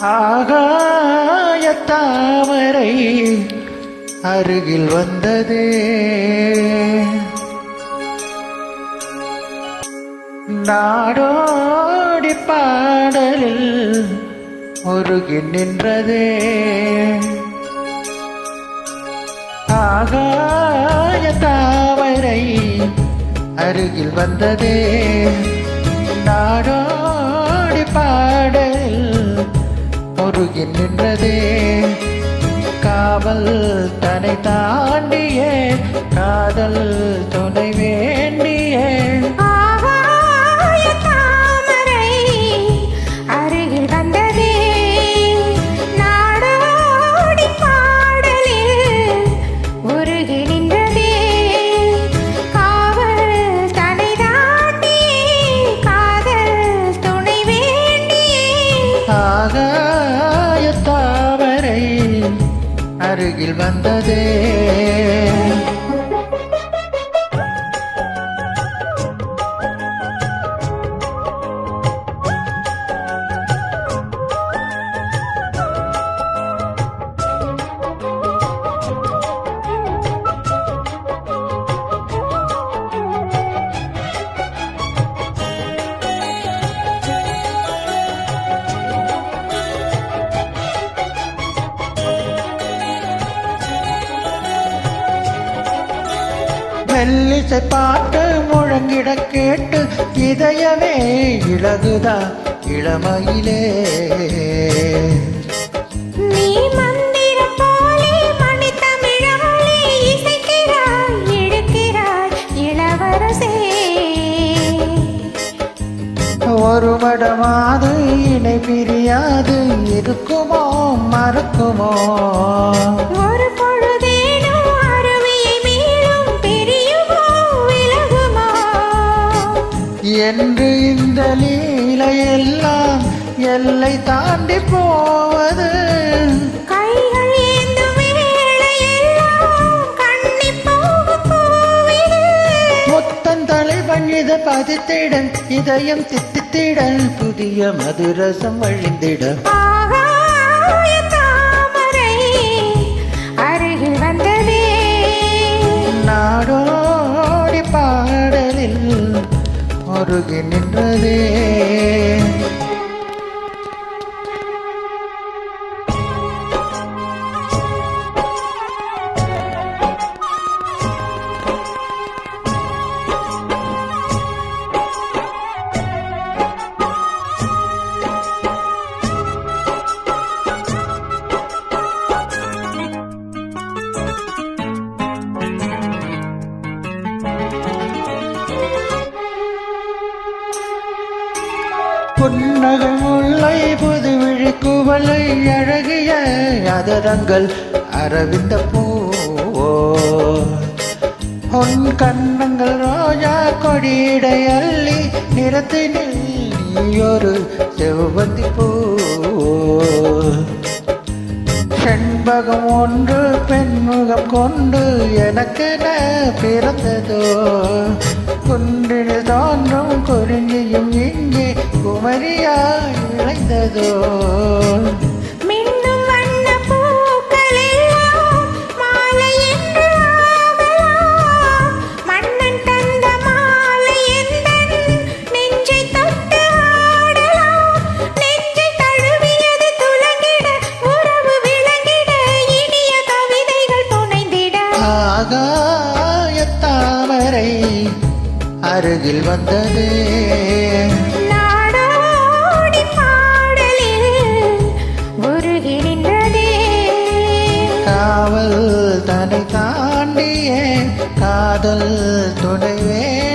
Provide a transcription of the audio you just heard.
ஆகாய தாமரை அருகில் வந்ததே. நாடோடி பாடலில் முருகி நின்றதே. ஆகாய தாமரை அருகில் வந்ததே. நின்றதே. காவல் தன்னை தாண்டியே. காதல் அருகில் வந்ததே. மெல்லிசை பாட்டு முழங்கிட கேட்டு இதயமே இழகுதா இளமையிலே. ஒரு மடமாது இணை பிரியாது இருக்குமோ மறக்குமோ? என்று இந்த லீலையெல்லாம் எல்லை தாண்டி போவது. இத பதித்திட இதயம் தித்தித்திட புதிய மதுரசம் வழிந்திட முருகி நின்றதே. புன்னகை முல்லை புதுவிழி குவலை அழகிய அதரங்கள் அரவிந்த பூவோ உன் கண்ணங்கள் ரோஜா கொடியடை அள்ளி நிறத்தினில் நீயொரு செவ்வந்தி பூவோ செண்பகம் ஒன்று பெண்முகம் கொண்டு எனக்கென பிறந்ததோ. குன்றில் தோன்று புனைந்திட. ஆகாய தாமரை அருகில் வந்ததே. காதல் தாண்டியே காதல் துணைவே